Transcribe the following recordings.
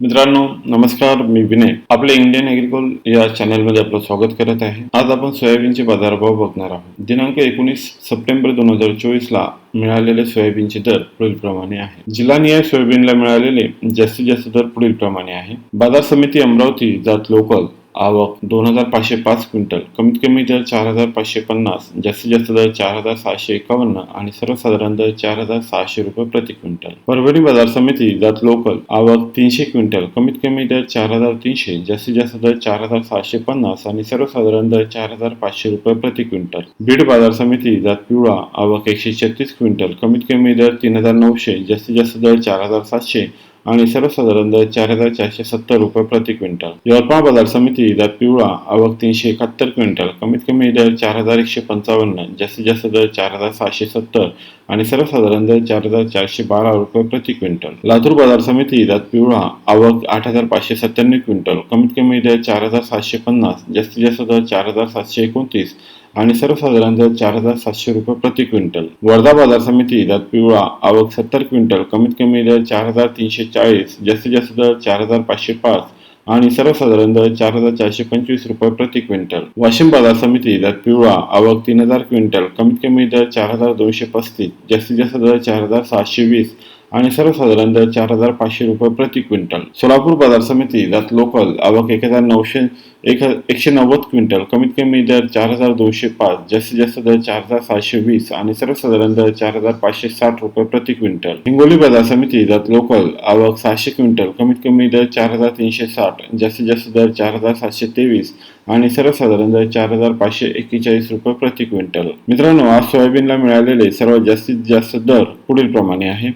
मित्रांनो नमस्कार मी विनय. आपले इंडियन ॲग्रिकॉल या चॅनलमध्ये आपलं स्वागत करत आहे. आज आपण सोयाबीनचे बाजारभाव बघणार आहोत. दिनांक एकोणीस सप्टेंबर दोन हजार चोवीसला मिळालेले सोयाबीनचे दर पुढीलप्रमाणे आहे जिल्हानिहाय सोयाबीनला मिळालेले जास्तीत जास्त दर पुढीलप्रमाणे आहे. बाजार समिती अमरावती जात लोकल आवक दोन हजार पाचशे पाच क्विंटल. कमीत कमी दर चार हजार पाचशे पन्नास जास्तीत जास्त दर चार हजार सहाशे एकावन्न आणि सर्वसाधारण दर चार हजार सहाशे रुपये प्रति क्विंटल. परभणी बाजार समिती जात लोकल आवक तीनशे क्विंटल. कमीत कमी दर चार हजार तीनशे जास्तीत जास्त दर चार हजार सहाशे पन्नास आणि सर्वसाधारण दर चार हजार पाचशे रुपये प्रति क्विंटल. बीड बाजार समिती जात पिवळा आवक एकशे छत्तीस क्विंटल. कमीत कमी दर तीन हजार नऊशे जास्तीत जास्त दर चार हजार सातशे आणि सर्वसाधारण दर चार हजार चारशे सत्तर रुपये प्रति क्विंटल. यवतमाळ बाजार समिती दर पिवळा आवक तीनशे एकाहत्तर क्विंटल. कमीत कमी दर चार हजार एकशे पंचावन्न जास्तीत जास्त दर चार हजार सहाशे सत्तर आणि सर्वसाधारण दर चार हजार चारशे बारा रुपये प्रति क्विंटल. लातूर बाजार समिती दात पिवळा आवक आठ हजार पाचशे सत्त्याण्णव क्विंटल. कमीत कमी दर चार हजार सातशे पन्नास जास्तीत जास्त दर चार हजार सातशे एकोणतीस आणि सर्वसाधारण दर चार हजार सातशे रुपये प्रति क्विंटल. वर्धा बाजार समिती दात पिवळा आवक सत्तर क्विंटल कमीत कमी दर चार हजार तीनशे चाळीस जास्तीत जास्त दर चार हजार पाचशे पाच आणि सर्वसाधारण दर चार हजार चारशे पंचवीस रुपये प्रति क्विंटल. वाशिम बाजार समिती दात पिवळा आवक तीन हजार क्विंटल कमीत कमी दर चार हजार दोनशे पस्तीस जास्तीत जास्त दर चार हजार सातशे वीस आणि सर्वसाधारण दर चार हजार पाचशे रुपये प्रति क्विंटल. सोलापूर बाजार समिती जात लोकल आवक एक हजार नऊशे एक एकशे नव्वद क्विंटल कमीत कमी दर चार हजार दोनशे पाच जास्तीत जास्त दर चार हजार सातशे वीस आणि सर्वसाधारण दर चार हजार पाचशे साठ रुपये प्रति क्विंटल. हिंगोली बाजार समिती जात लोकल आवक सहाशे क्विंटल कमीत कमी दर चार हजार तीनशे साठ जास्तीत जास्त दर चार हजार सातशे तेवीस आणि सर्वसाधारण दर चार हजार पाचशे एक्केचाळीस रुपये प्रति क्विंटल. मित्रांनो आज सोयाबीनला मिळालेले सर्वात जास्तीत जास्त दर पुढील प्रमाणे आहे.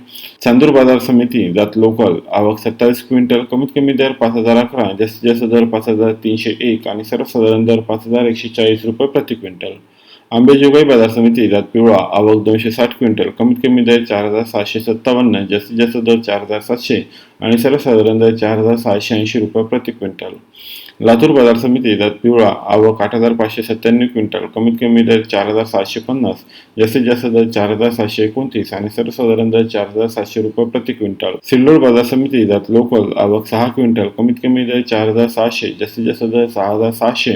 चांदूर बाजार समिती जात लोकल आवक सत्तावीस क्विंटल कमीत कमी दर पाच हजार अकरा जास्तीत जास्त दर पाच हजार तीनशे एक आणि सर्वसाधारण दर पाच हजार एकशे चाळीस रुपये प्रति क्विंटल. आंबेजोगाई बाजार समिती जात पिवळा आवक दोनशे साठ क्विंटल कमीत कमी दर चार हजार सहाशे सत्तावन्न जास्तीत जास्त दर चार हजार सातशे आणि सर्वसाधारण दर चार हजार सहाशे ऐंशी रुपये प्रति क्विंटल. लातूर बाजार समिती जात पिवळा आवक आठ हजार पाचशे सत्त्याण्णव क्विंटल कमीत कमी दर चार हजार सातशे पन्नास जास्तीत जास्त दर चार हजार सातशे एकोणतीस आणि सर्वसाधारण दर चार हजार सातशे रुपये प्रति क्विंटल. सिल्लोड बाजार समिती लोकल आवक सहा क्विंटल कमीत कमी दर चार हजार सहाशे जास्तीत जास्त दर सहा हजार सहाशे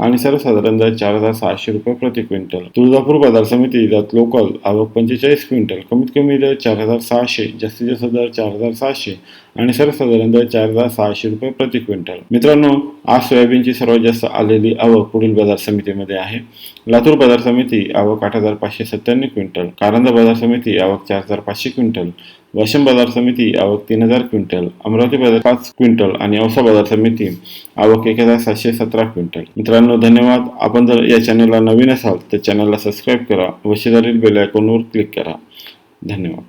आणि सर्वसाधारण दर चार हजार सहाशे रुपये प्रति क्विंटल. तुळजापूर बाजार समिती जात लोकल आवक पंचेचाळीस क्विंटल कमीत कमी दर चार हजार सहाशे जास्तीत जास्त दर चार हजार सहाशे आणि सर्वसाधारणतः चार हजार सहाशे रुपये प्रति क्विंटल. मित्रांनो आज सोयाबीनची सर्वात जास्त आलेली आवक पुढील बाजार समितीमध्ये आहे. लातूर बाजार समिती आवक आठ हजार पाचशे सत्त्याण्णव क्विंटल. कारंजा बाजार समिती आवक चार हजार पाचशे क्विंटल. वाशिम बाजार समिती आवक तीन हजार क्विंटल. अमरावती बाजार पाच क्विंटल आणि औसा बाजार समिती आवक एक हजार सातशे सतरा क्विंटल. मित्रांनो धन्यवाद. आपण जर या चॅनलला नवीन असाल तर चॅनलला सबस्क्राईब करा. व शेजारील बेल आयकॉनवर क्लिक करा. धन्यवाद.